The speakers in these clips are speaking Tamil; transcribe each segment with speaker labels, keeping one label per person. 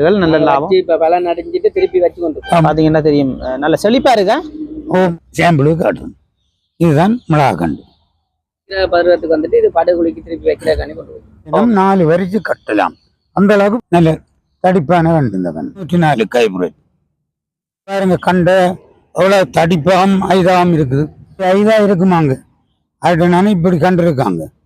Speaker 1: இதுகள் நல்ல லாபம்.
Speaker 2: இப்ப பலன் அடைஞ்சிட்டு திருப்பி வச்சு கொண்டு
Speaker 1: பாத்தீங்கன்னா தெரியும். நல்ல செழிப்பா இருக்கா?
Speaker 3: ஓ சாம்பிளுக்கு காட்டுறோம் இதுதான் மிளகாக்கண்டு.
Speaker 2: பருவத்துக்கு வந்துட்டு இது படுகுழிக்கு திருப்பி வைக்கிறக்காண்டி கொண்டு போய்
Speaker 3: இன்னும் நாலு வரிச்சு கட்டலாம். அந்த அளவுக்கு நல்ல தடிப்பான கண்டு இந்த கண்டு நூற்றி நாலு கைபுரட் பாருங்க கண்ட அவ்வளோ தடிப்பாகம் ஐதாகம் இருக்குது. ஐதா இருக்குமாங்க? அதுனால இப்படி கண்டு இருக்காங்க. வேர்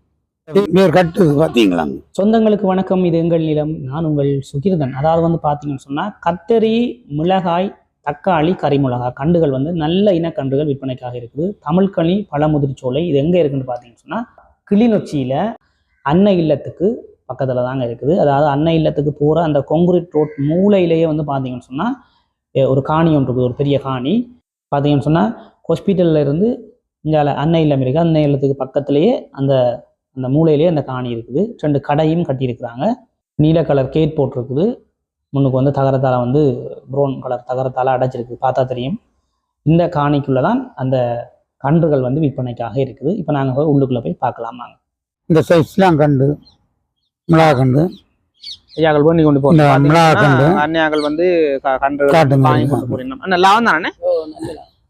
Speaker 3: கட்டுது பார்த்தீங்களாங்க?
Speaker 4: சொந்தங்களுக்கு வணக்கம் இது எங்கள் நிலம் நான் உங்கள் சுகிர்தன். அதாவது வந்து பார்த்தீங்கன்னு சொன்னால் கத்தரி மிளகாய் தக்காளி கறிமிளகாய் கண்டுகள் வந்து நல்ல இனக்கன்றுகள் விற்பனைக்காக இருக்குது. தமிழ்கனி பழமுதிர்ச்சோலை இது எங்கே இருக்குன்னு பார்த்தீங்கன்னு சொன்னால் கிளிநொச்சியில் அன்னை இல்லத்துக்கு பக்கத்தில் தாங்க இருக்குது. அதாவது அன்னை இல்லத்துக்கு போகிற அந்த கொங்குரிட் ரோட் மூலையிலேயே வந்து பார்த்தீங்கன்னு சொன்னால் ஒரு காணி ஒன்று இருக்குது ஒரு பெரிய காணி. பார்த்தீங்கன்னு சொன்னால் ஹாஸ்பிட்டலில் இருந்து இங்கே அன்னை இல்லம் இருக்குது அன்னை இல்லத்துக்கு பக்கத்துலேயே அந்த அந்த மூலையிலேயே அந்த காணி இருக்குது. ரெண்டு கடையும் கட்டியிருக்கிறாங்க. நீல கலர் கேட் போட்டிருக்குது. முன்னுக்கு வந்து தகரத்தால் வந்து ப்ரௌன் கலர் தகரத்தால் அடைச்சிருக்கு. பார்த்தா தெரியும். இந்த காணிக்குள்ளே தான் அந்த கன்றுகள் வந்து விற்பனைக்காக இருக்குது. இப்போ நாங்கள் போய் உள்ளுக்குள்ளே போய் பார்க்கலாம் வாங்க.
Speaker 3: இந்த சைஸ்லாம் கண்டு மிளகாக்கண்டு
Speaker 1: ஐயாக்கள் பண்ணி கொண்டு போகிறோம்
Speaker 3: மிளகா கண்டு.
Speaker 1: அன்னையாக்கள் வந்து க- கன்றுகள்
Speaker 3: காட்டுங்க.
Speaker 1: வாங்கி கொண்டு போறீங்க. நல்ல லாபம் தானே?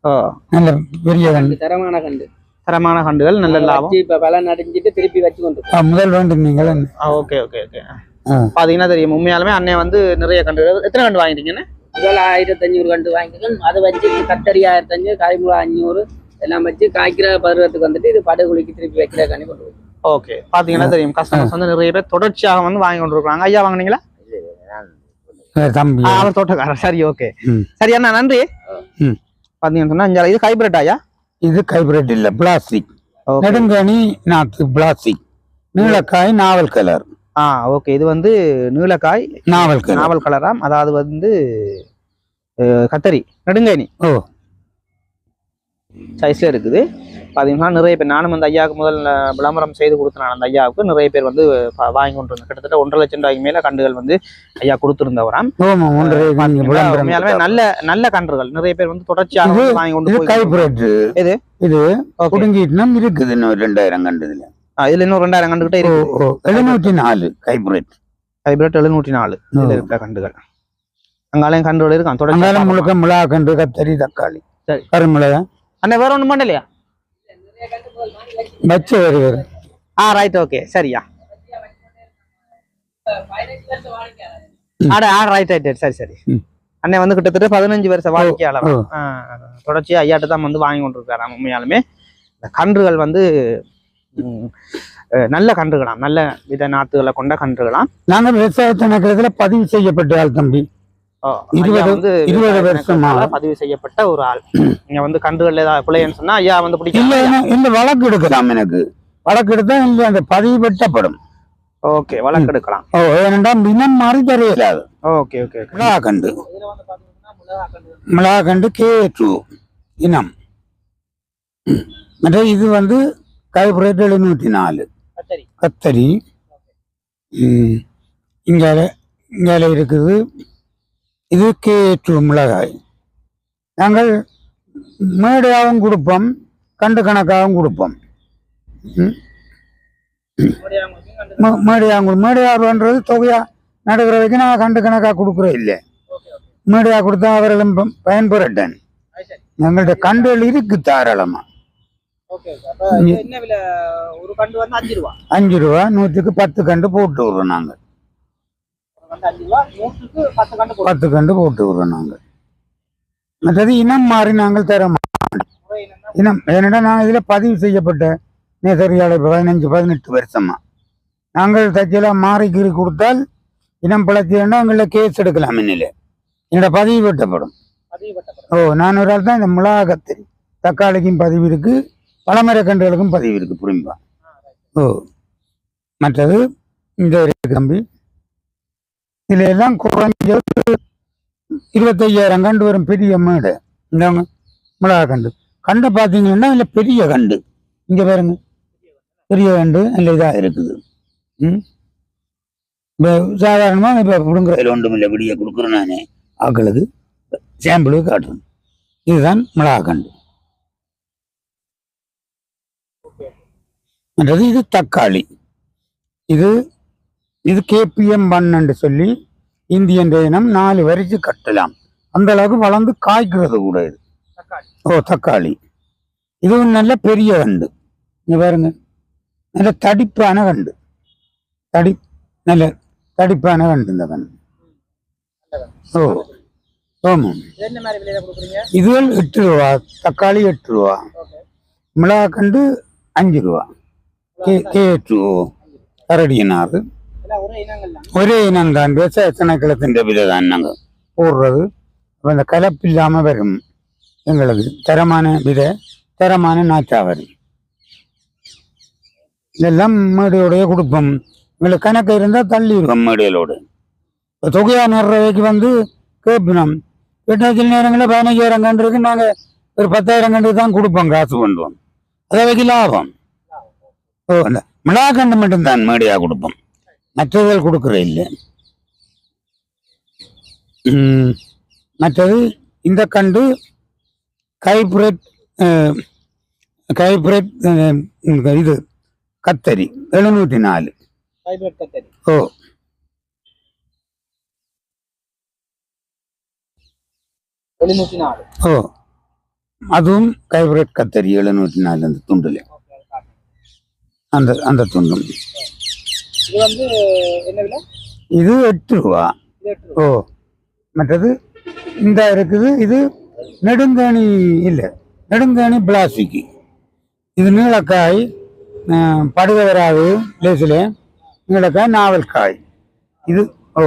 Speaker 2: ஓ நல்ல
Speaker 3: பெரிய கண்டு
Speaker 2: கண்டு தரமான கண்டு
Speaker 1: தரமான கண்டுகள் நல்ல லாபம்.
Speaker 2: வச்சு இப்ப பலன் அடைஞ்சிட்டு திருப்பி வச்சு கொண்டு போய்
Speaker 3: ஆ, முதல் வேண்டும் நீங்கள்
Speaker 1: ஓகே ஓகே ஓகே
Speaker 3: ஆ.
Speaker 1: பாத்தீங்கன்னா தெரியும் உண்மையாலுமே அண்ணன் வந்து நிறைய கண்டுகள் எத்தனை கண்டு வாங்கிட்டீங்கன்னு
Speaker 2: முதல் ஆயிரத்தி அஞ்சூறு கண்டு வாங்கிக்கலாம் அதை வச்சு கத்தரி ஆயிரத்தி அஞ்சூறு காய்முளா அஞ்சூறு எல்லாம் வச்சு காய்க்கிற பருவத்துக்கு வந்துட்டு இது படுகுழிக்கு திருப்பி வைக்கிறக்காண்டி கொண்டு போய்
Speaker 1: ஓகே பாத்தீங்கன்னா தெரியும் கஸ்டமர்ஸ் வந்து நிறைய பேர் தொடர்ச்சியாக வந்து வாங்கி கொண்டு இருக்காங்க ஐயா வாங்குனீங்களா?
Speaker 3: தம்பி.
Speaker 1: ஆ, அவர் தோட்டக்காரர். சரி ஓகே
Speaker 3: ம்.
Speaker 1: சரி அண்ணா நன்றி.
Speaker 3: ம்.
Speaker 1: பாத்தீங்கன்னு சொன்னா இங்க இது ஹைபிரிட் ஐயா?
Speaker 3: இது கைபிரட் இல்ல பிளாஸ்டிக் நெடுங்கனி நாத்து பிளாஸ்டிக் நீலக்காய் நாவல் கலர்
Speaker 1: ஆ ஓகே இது வந்து நீலக்காய்
Speaker 3: நாவல்
Speaker 1: நாவல் கலராம் அதாவது வந்து கத்தரி நெடுங்கேணி
Speaker 3: ஓ.
Speaker 1: சைஸ்ல இருக்குது. பாத்தீங்கன்னா நிறைய பேர் நானும் அந்த ஐயாவுக்கு முதல் விளம்பரம் செய்து கொடுத்தேன். அந்த ஐயாவுக்கு நிறைய பேர் வந்து வாங்கி கொண்டு கிட்டத்தட்ட ஒன்றரை லட்சம் ரூபாய்க்கு மேல கண்டுகள் வந்து ஐயா கொடுத்திருந்தவராம். உண்மையாலுமே. நல்ல நல்ல கன்றுகள். நிறைய பேர் வந்து தொடர்ச்சியாக வாங்கி கொண்டு
Speaker 3: இது? இது.
Speaker 1: ஓகே
Speaker 3: குடுங்கிட்டு இருக்குது இன்னும் ரெண்டாயிரம் கண்டுதுல
Speaker 1: இதுல இன்னும் ரெண்டாயிரம் கண்டுகிட்டே இருக்கு
Speaker 3: நாலு கைபிரட்
Speaker 1: ஹைபிரிட் எழுநூற்றி நாலு. இதுல. இருக்கிற கண்டுகள் அங்காலையும் கண்டுகள் இருக்கான். தொடர்ச்சி
Speaker 3: முழுக்க மிளகா கண்டு கத்தரி தக்காளி.
Speaker 1: சரி.
Speaker 3: கருமிளகா
Speaker 1: அண்ணா வேற ஒண்ணும் பண்ணலையா?
Speaker 3: வச்ச வேறு வேறு
Speaker 1: ஆ ரைட் ஓகே சரியா. ஆட ஆ ரைட் ரைட் சரி சரி. அண்ணன் வந்து கிட்டத்தட்ட பதினஞ்சு வருஷம் வாடிக்கையாளர்? தொடர்ச்சியா ஐயாட்ட தான் வந்து வாங்கி கொண்டிருக்காராம் உண்மையாலுமே. இந்த கன்றுகள் வந்து நல்ல கன்றுகளாம் நல்ல வித நாத்துகளை கொண்ட கன்றுகளாம்.
Speaker 3: நாங்க விவசாயத்தை நகரத்துல பதிவு செய்யப்பட்ட ஆள் தம்பி. இருபது- இருபது வருஷமா.
Speaker 1: பதிவு செய்யப்பட்ட ஒரு ஆள். இங்க வந்து கன்றுகள் ஏதாவது பிள்ளைன்னு சொன்னா ஐயா வந்து
Speaker 3: என்ன- இல்ல வழக்கு எடுக்கலாம் எனக்கு. வழக்கு எடுத்தா இல்ல அந்த பதிவு வெட்டப்படும்.
Speaker 1: ஓகே வழக்கு எடுக்கலாம்.
Speaker 3: ஓ ஏனென்றால் இனம் மாறி தரையிலாது
Speaker 1: ஓகே ஓகே
Speaker 3: மிளகா கண்டு
Speaker 2: மிளகா கண்டு
Speaker 3: கே டூ இனம். மற்ற இது வந்து கைபுரேட் எழுநூத்தி நாலு.
Speaker 2: கத்தரி.
Speaker 3: இங்கால இங்கால இருக்குது. இது கே டூ மிளகாய். நாங்கள் மேடையாகவும் கொடுப்போம் கண்டு கணக்காகவும் கொடுப்போம். மேடையாங்க மேடையாடுன்றது தொகையா நடுக்கிற வரைக்கும் நான் கண்டு கணக்காக கொடுக்குறோம் இல்லை. மேடையா கொடுத்தா அவர்களும் பயன்பெறட்டன். எங்கள்கிட்ட கண்டுகள் இருக்கு தாராளமா.
Speaker 1: ஓகே அப்ப இது என்ன விலை? ஒரு கண்டு வந்து அஞ்சு ரூபா.
Speaker 3: அஞ்சு ரூபா நூற்றுக்கு பத்து கண்டு போட்டு விடுறோம் நாங்கள்
Speaker 1: ஒரு கண்டு அஞ்சு ரூபா நூற்றுக்கு பத்து கண்டு
Speaker 3: போட்டு விடுறோம் நாங்கள் மற்றது இனம் மாறி நாங்கள் தர இனம் ஏன்னா நாங்கள் இதில் பதிவு செய்யப்பட்ட நேசரியாளர் பதினஞ்சு பதினெட்டு வருஷமா. நாங்கள் தச்சலாம் மாறி கீறி கொடுத்தால் இனம் பிழைச்சேன்னா எங்களில் கேஸ் எடுக்கலாம் இன்னில் என்னோட பதிவு வெட்டப்படும். ஓ நான் ஒரு ஆள் தான் இந்த மிளகா கத்திரி தக்காளிக்கும் பதிவு இருக்கு பழமரக்கன்றுகளுக்கும் பதிவு இருக்கு புரியும்பா? ஓ மற்றது இந்த தம்பி இதில் எல்லாம் குறைஞ்சது இருபத்தையாயிரம் கண்டு வரும் பெரிய மேடு. இந்த மிளகா கண்டு. கண்டை பார்த்தீங்கன்னா இல்லை பெரிய கண்டு. இங்கே பாருங்க. பெரிய கண்டு நல்ல இதாக இருக்குது. ம்? இப்போ சாதாரணமாக இப்போ பிடுங்குறதுல ஒன்றும் இல்லை. விடிய கொடுக்குறேன் நான். ஆக்களுக்கு சாம்பிளுக்கு காட்டுறேன். இதுதான் மிளகாக்கண்டு மற்றது இது தக்காளி. இது இது கேபிஎம் பன்னு சொல்லி இந்தியன் இனம் நாலு வரிச்சு கட்டலாம். அந்த அளவுக்கு வளர்ந்து காய்க்கிறது கூட இது. ஓ தக்காளி. இதுவும் நல்ல பெரிய கண்டு. இங்க பாருங்க. நல்ல தடிப்பான கண்டு. தடி நல்ல தடிப்பான கண்டு இந்த கண்டு ஓ ஆமாம். இதுகள் எட்டு ரூபா. தக்காளி எட்டு ரூபா. மிளகா கண்டு அஞ்சு ரூபா. K K to Karadiyanaru.
Speaker 1: எல்லாம் ஒரே இனங்கள்லாம்
Speaker 3: ஒரே இனம் தான் விவசாய திணைக்களத்தின் விதை தான் நாங்கள் போடுறது. அந்த கலப்பு இல்லாமல் வரும் எங்களுக்கு தரமான விதை தரமான நாற்றா வரும் இதெல்லாம் மேடையோடைய கொடுப்போம் எங்களுக்கு கணக்கு இருந்தால் தள்ளி இருக்கும் மேடையிலோடு இப்போ தொகையா நிறவைக்கு வந்து கேட்பினோம். கேட்டால் சில நேரங்களில் பதினஞ்சாயிரம் கண்டுக்கு நாங்கள் ஒரு பத்தாயிரம் கண்டுக்கு தான் கொடுப்போம் காசு பண்ணுவோம் அதை வைக்க லாபம். ஓ அந்த மிளகா கண்டு மட்டும்தான் மேடையாக கொடுப்போம். மற்றவர்கள் கொடுக்குற இல்லை. மற்றது இந்த கண்டு கைப்ரெட் கைப்ரெட் இது கத்தரி எழுநூற்றி நாலு. ஓ. ஓ அதுவும் கைப்ரெட் கத்தரி எழுநூற்றி நாலு அந்த துண்டுல. அந்த அந்த துண்டும்.
Speaker 1: இது வந்து என்ன விலை?
Speaker 3: இது எட்டு ரூபா. ஓ மற்றது இந்த இருக்குது இது நெடுங்கேணி இல்லை நெடுங்கேணி பிளாஸ்டிக் இது நீளக்காய் அஹ், படுக வராது லேசில் நீளக்காய் நாவல்காய். இது ஓ.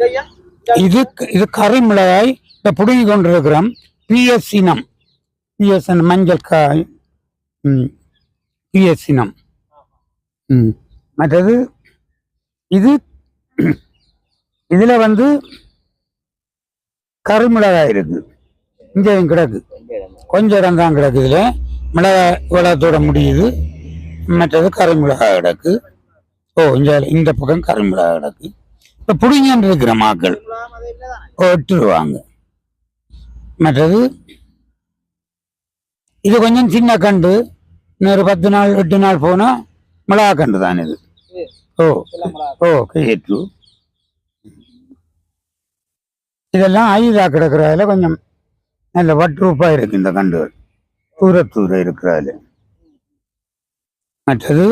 Speaker 1: ஐயா?
Speaker 3: இது இது கறி மிளகாய் இதை பிடுங்கி கொண்டிருக்கிறோம் பிஎஸ் இனம் பிஎஸ் மஞ்சள் காய் ம் பிஎஸ் இனம் ம் மற்றது இது இதில் வந்து கறி மிளகாய் இருக்கு. இங்கேயும் கிடக்கு. கொஞ்சம் இடம் தான் கிடக்கு இதில். மிளகாய் இவ்வளோத்தோட முடியுது. மற்றது கறி மிளகாய் கிடக்கு. ஓ இந்த இந்த பக்கம் கறி மிளகாய் கிடக்கு. இப்போ புடுங்கின்னு இருக்கிற மாக்கள் விட்டுருவாங்க மற்றது இது கொஞ்சம் சின்ன கண்டு இன்னொரு பத்து நாள் எட்டு நாள் போனால் மிளகா கண்டு தான் இது. ஓ ஓ கேட்டு. இதெல்லாம் ஐதா கிடக்கிறதுல கொஞ்சம் நல்ல வட்டுரூப்பாக இருக்கு இந்த கண்டுகள் தூர தூர இருக்கிறதுல. மற்றது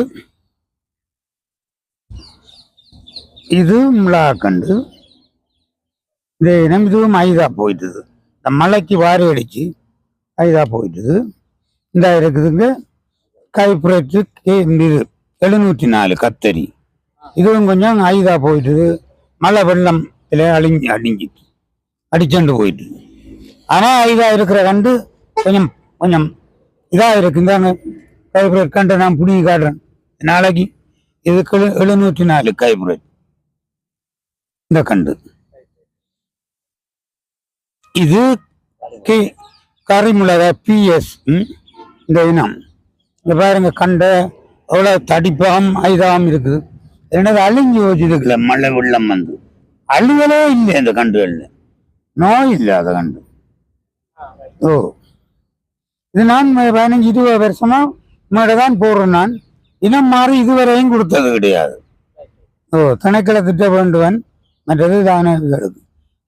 Speaker 3: இது மிளகா கண்டு. இந்த இனம் இதுவும் ஐதா போயிட்டுது. இந்த மலைக்கு வாரி அடிச்சு ஐதா போயிட்டுது. இந்த இருக்குதுங்க. கைப்புறத்து இது எழுநூற்றி நாலு கத்தரி. இதுவும் கொஞ்சம் ஐதா போயிட்டுது. மழை வெள்ளம் இதில் அழிஞ்சு அடிஞ்சிட்டு அடிச்சண்டு போயிட்டு ஆனால் ஐதா இருக்கிற கண்டு கொஞ்சம் கொஞ்சம் இதாக இருக்கு. கைப்புறத்து கண்டு நான் புடிங்கி காட்டுறேன். நாளைக்கு இதுக்கு எழுநூற்றி நாலு கைப்புறத்து இந்த கண்டு. இது கி கறிமிளகா பிஎஸ் இந்த இனம். இந்த பாருங்க கண்ட அவ்வளோ தடிப்பாம் ஐதாம் இருக்குது. என்னது அழிஞ்சு வச்சிருக்கல மழை வெள்ளம் வந்து. அழுகலே இல்லை அந்த கண்டுகளில். நோய் இல்லை அதை கண்டு. ஓ. இது நான் பதினஞ்சு இருபது வருஷமா மேடை தான் போடுறேன் நான். இனம் மாறி இதுவரையும் கொடுத்தது கிடையாது. ஓ திணைக்கள திட்ட வேண்டுவன். மற்றது தானே கிடக்கு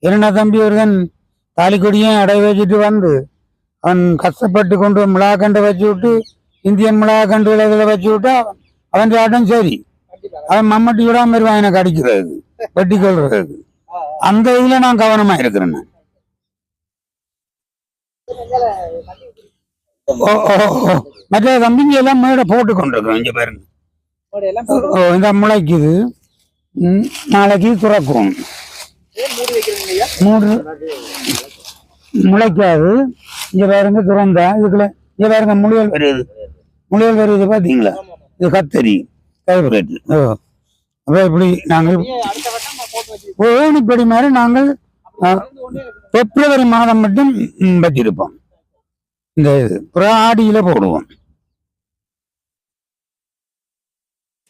Speaker 3: இரண்டா தம்பி ஒருவன் தாலிக்கொடியும் அடை வச்சுட்டு வந்து அவன் கஷ்டப்பட்டு கொண்டு வந்து மிளகா கண்டை வச்சு விட்டு இந்தியன் மிளகா கண்டு இதில் வச்சு விட்டா அவன் ஆட்டம் சரி. அவன் மம்மட்டி விடாம இருவான் எனக்கு அடிக்கிறதுக்கு வெட்டி கொள்றதுக்கு அந்த இதுல நான் கவனமா இருக்கிறேன். மற்ற தம்பிங்க எல்லாம் மேடை போட்டு கொண்டிருக்கிறோம் இங்க பாருங்க. இந்த முளைக்குது. நாளைக்கு
Speaker 1: மூடி ஐயா?
Speaker 3: மூன்று முளைக்காது. இங்க பாருங்க துறந்தா. இதுக்குள்ள இங்க பாருங்க முழியல் வருது. முழியல் வருது பாத்தீங்களா? இது கத்தரி கைப்ரேட் ஓ அப்போ இப்படி நாங்கள் ஓணிப்படி மாதிரி நாங்கள். பிப்ரவரி மாதம் மட்டும் வச்சிருப்போம். இந்த இது அப்புறம் ஆடியில போடுவோம்
Speaker 1: இதை உங்கள்ட்ட இருந்து கொண்டே இருக்கு.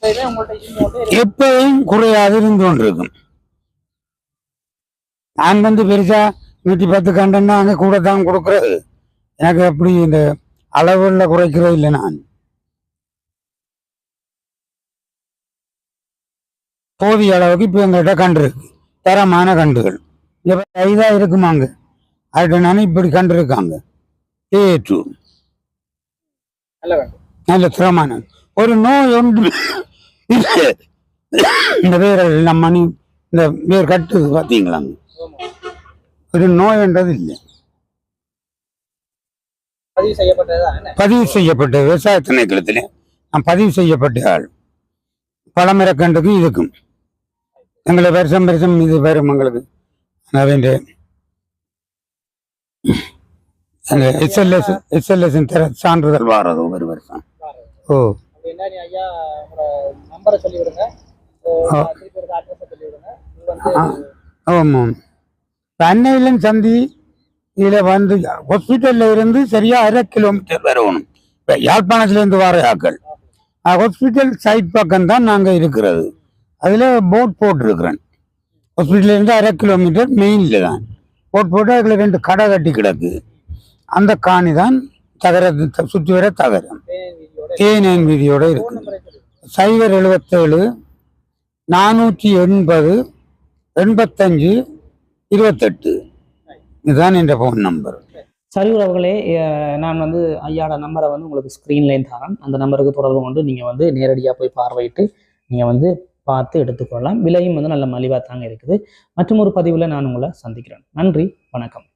Speaker 3: எப்பவும் குறையாது இருந்து கொண்டிருக்கும். நான் வந்து பெருசா நூற்றி பத்து கண்டன்னா அங்கே கூட தான் கொடுக்குறது. எனக்கு அப்படி இந்த அளவுல குறைக்கிறது இல்லை நான். போதிய அளவுக்கு இப்போ எங்கள்கிட்ட கண்டு இருக்கு. தரமான கண்டுகள் இப்போ இதாக இருக்குமாங்க அதுனால இப்படி கண்டு இருக்காங்க ஏ டூ
Speaker 2: நல்ல
Speaker 3: திறமான ஒரு நோய் ஒன்று இந்த வேர்கள் நம்ம மணி இந்த வேர் கட்டுது பார்த்தீங்களாங்க இது நோயன்றது இல்லை.
Speaker 1: பதிவு
Speaker 3: செய்யப்பட்ட விவசாய திணைக்களத்தில் நான் பதிவு செய்யப்பட்ட ஆள் பழமரக்கண்டுக்கும் இதுக்கும் எங்களை வருஷம் வருஷம் இது வரும் எங்களுக்கு. அதாவது எங்கள் எஸ்எல்எஸ் எஸ்எல்எஸ்ஸின் தர சான்றிதழ் வாரது ஒரு வருஷம். ஓ.
Speaker 1: நீ ஐயா நம்பரை சொல்லி விடுங்க
Speaker 3: ஆ.
Speaker 1: திருப்பி ஒரு அட்ரஸை சொல்லி விடுங்க இது வந்து
Speaker 3: ஆ. ஆமாம். அன்னையிலும் சந்தி இதில் வந்து ஹாஸ்பிட்டலில் இருந்து சரியாக அரை கிலோமீட்டர் வரணும். இப்போ யாழ்ப்பாணத்துலேருந்து வர ஆக்கள். ஹாஸ்பிட்டல் சைட் பக்கம் தான் நாங்கள் இருக்கிறது. அதில் போட் போட்டிருக்கிறேன். ஹாஸ்பிட்டல்லேருந்து அரை கிலோமீட்டர் மெயினில் தான். போட் போட்டு அதில் ரெண்டு கடை கட்டி கிடக்கு. அந்த காணி தான் தகர சுற்றி வர தகரம்.
Speaker 1: வீடியோட
Speaker 3: ஏனைன் வீதியோட இருக்கு.
Speaker 1: சைவர்
Speaker 3: சைபர் எழுபத்தேழு நானூற்றி எண்பது எண்பத்தஞ்சு இருபத்தெட்டு. இதுதான் என்ற ஃபோன் நம்பர்
Speaker 4: சரி உறவுகளே நான் வந்து ஐயாட நம்பரை வந்து உங்களுக்கு ஸ்க்ரீன்லேயும் தரேன். அந்த நம்பருக்கு தொடர்பு கொண்டு நீங்கள் வந்து நேரடியாக போய் பார்வையிட்டு நீங்கள் வந்து பார்த்து எடுத்துக்கொள்ளலாம். விலையும் வந்து நல்ல மலிவாக தாங்க இருக்குது. மற்றும் ஒரு பதிவில் நான் உங்களை சந்திக்கிறேன். நன்றி வணக்கம்.